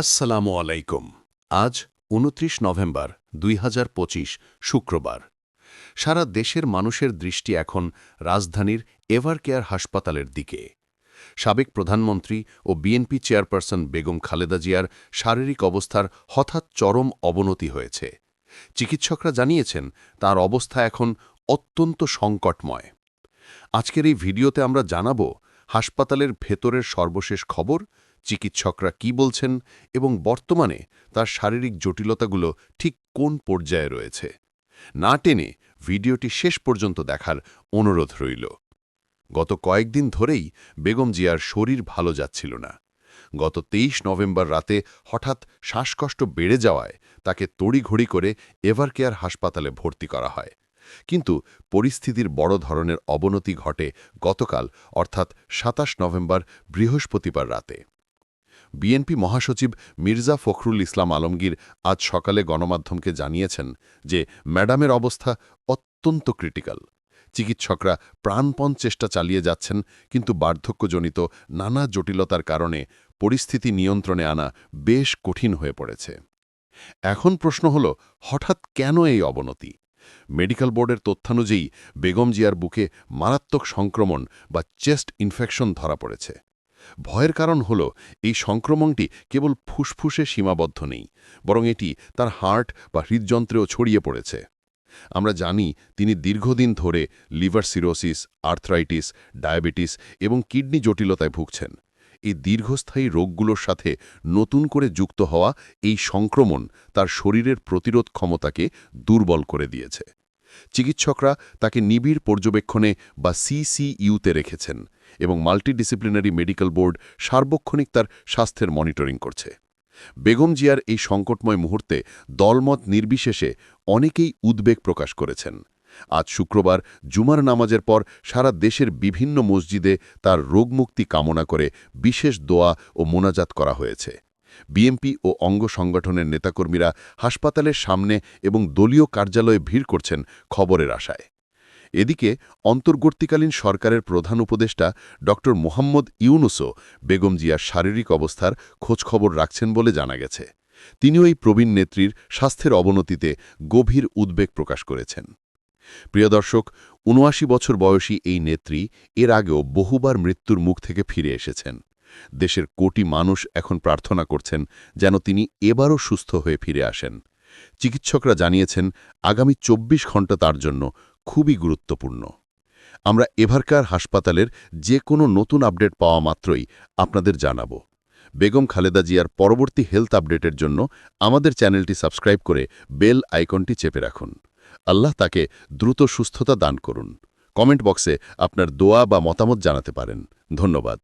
আসসালামু আলাইকুম। আজ উনত্রিশ নভেম্বর দুই হাজার পঁচিশ, শুক্রবার। সারা দেশের মানুষের দৃষ্টি এখন রাজধানীর এভারকেয়ার হাসপাতালের দিকে। সাবেক প্রধানমন্ত্রী ও বিএনপি চেয়ারপারসন বেগম খালেদা জিয়ার শারীরিক অবস্থার হঠাৎ চরম অবনতি হয়েছে। চিকিৎসকরা জানিয়েছেন, তার অবস্থা এখন অত্যন্ত সংকটময়। আজকের এই ভিডিওতে আমরা জানাব, হাসপাতালের ভেতরের সর্বশেষ খবর চিকিৎসকরা কি বলছেন এবং বর্তমানে তার শারীরিক জটিলতাগুলো ঠিক কোন পর্যায়ে রয়েছে? না টেনে ভিডিওটি শেষ পর্যন্ত দেখার অনুরোধ রইল। গত কয়েকদিন ধরেই বেগম জিয়ার শরীর ভালো যাচ্ছিল না। গত তেইশ নভেম্বর রাতে হঠাৎ শ্বাসকষ্ট বেড়ে যাওয়ায় তাকে তড়িঘড়ি করে এভারকেয়ার হাসপাতালে ভর্তি করা হয়। কিন্তু পরিস্থিতির বড় ধরনের অবনতি ঘটে গতকাল, অর্থাৎ সাতাশ নভেম্বর বৃহস্পতিবার রাতে। বিএনপি মহাসচিব মির্জা ফখরুল ইসলাম আলমগীর আজ সকালে গণমাধ্যমকে জানিয়েছেন যে ম্যাডামের অবস্থা অত্যন্ত ক্রিটিক্যাল। চিকিৎসকরা প্রাণপণ চেষ্টা চালিয়ে যাচ্ছেন, কিন্তু বার্ধক্যজনিত নানা জটিলতার কারণে পরিস্থিতি নিয়ন্ত্রণে আনা বেশ কঠিন হয়ে পড়েছে। এখন প্রশ্ন হল, হঠাৎ কেন এই অবনতি? মেডিকেল বোর্ডের তথ্যানুযায়ী বেগম জিয়ার বুকে মারাত্মক সংক্রমণ বা চেস্ট ইনফেকশন ধরা পড়েছে। ভয়ের কারণ হল, এই সংক্রমণটি কেবল ফুসফুসে সীমাবদ্ধ নেই, বরং এটি তার হার্ট বা হৃদযন্ত্রেও ছড়িয়ে পড়েছে। আমরা জানি তিনি দীর্ঘদিন ধরে লিভার সিরোসিস, আর্থ্রাইটিস, ডায়াবেটিস এবং কিডনি জটিলতায় ভুগছেন। এই দীর্ঘস্থায়ী রোগগুলোর সাথে নতুন করে যুক্ত হওয়া এই সংক্রমণ তার শরীরের প্রতিরোধ ক্ষমতাকে দুর্বল করে দিয়েছে। চিকিৎসকরা তাকে নিবিড় পর্যবেক্ষণে বা সিসিইউতে রেখেছেন এবং মাল্টিডিসিপ্লিনারি মেডিকেল বোর্ড সার্বক্ষণিক তার স্বাস্থ্যের মনিটরিং করছে। বেগম জিয়ার এই সংকটময় মুহূর্তে দলমত নির্বিশেষে অনেকেই উদ্বেগ প্রকাশ করেছেন। আজ শুক্রবার জুমার নামাজের পর সারা দেশের বিভিন্ন মসজিদে তার রোগমুক্তি কামনা করে বিশেষ দোয়া ও মোনাজাত করা হয়েছে। বিএমপি ও অঙ্গ সংগঠনের নেতাকর্মীরা হাসপাতালের সামনে এবং দলীয় কার্যালয়ে ভিড় করছেন খবরের আশায়। এদিকে অন্তর্বর্তীকালীন সরকারের প্রধান উপদেষ্টা ড. মোহাম্মদ ইউনুসও বেগম জিয়ার শারীরিক অবস্থার খোঁজখবর রাখছেন বলে জানা গেছে। তিনিও এই প্রবীণ নেত্রীর স্বাস্থ্যের অবনতিতে গভীর উদ্বেগ প্রকাশ করেছেন। প্রিয় দর্শক উনআশি বছর বয়সী এই নেত্রী এর আগেও বহুবার মৃত্যুর মুখ থেকে ফিরে এসেছেন। দেশের কোটি মানুষ এখন প্রার্থনা করছেন যেন তিনি এবারও সুস্থ হয়ে ফিরে আসেন। চিকিৎসকরা জানিয়েছেন, আগামী ২৪ ঘণ্টা তার জন্য খুবই গুরুত্বপূর্ণ। আমরা এভারকার হাসপাতালের যে কোনো নতুন আপডেট পাওয়া মাত্রই আপনাদের জানাব। বেগম খালেদা জিয়ার পরবর্তী হেলথ আপডেটের জন্য আমাদের চ্যানেলটি সাবস্ক্রাইব করে বেল আইকনটি চেপে রাখুন। আল্লাহ তাকে দ্রুত সুস্থতা দান করুন। কমেন্ট বক্সে আপনার দোয়া বা মতামত জানাতে পারেন। ধন্যবাদ।